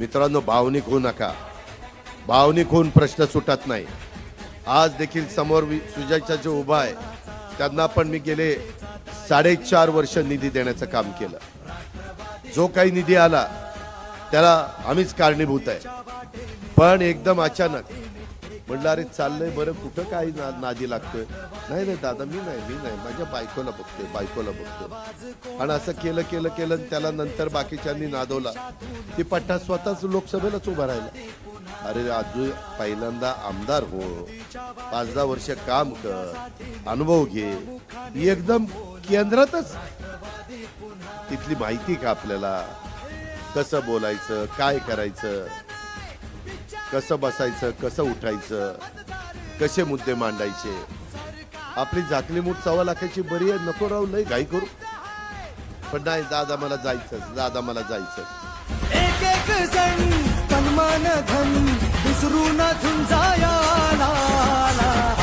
मित्रांनो भावनिक होऊ नका. भावनिक होऊन प्रश्न सुटत नाही. आज देखील समोर सुजयचा जो उभा आहे त्यांना पण मी गेले साडेचार वर्ष निधी देण्याचं काम केलं. जो काही निधी आला त्याला आम्हीच कारणीभूत आहे. पण एकदम अचानक म्हटलं अरे चाललंय बरं कुठं काही ना नादी लागतोय? नाही नाही दादा मी नाही मी नाही माझ्या बायकोला बघतोय बायकोला बघतोय. आणि असं केलं केलं केलं त्याला नंतर बाकीच्यांनी नादवला. ती पट्टा स्वतःच लोकसभेलाच उभा राहिला. अरे आजू पहिल्यांदा आमदार हो. पाच दहा वर्ष काम कर अनुभव घे. एकदम केंद्रातच. तिथली माहिती का आपल्याला? कसं बोलायचं काय करायचं? कसं बसायचं कसं उठायचं कसे मुद्दे मांडायचे? आपली झाकली मूठ सव्वा लाखाची बरी आहे नको राहू लय घाई करू. पण नाही दादा मला जायचं दादा मला जायचं एक एक जण तन्मान धन विसरू न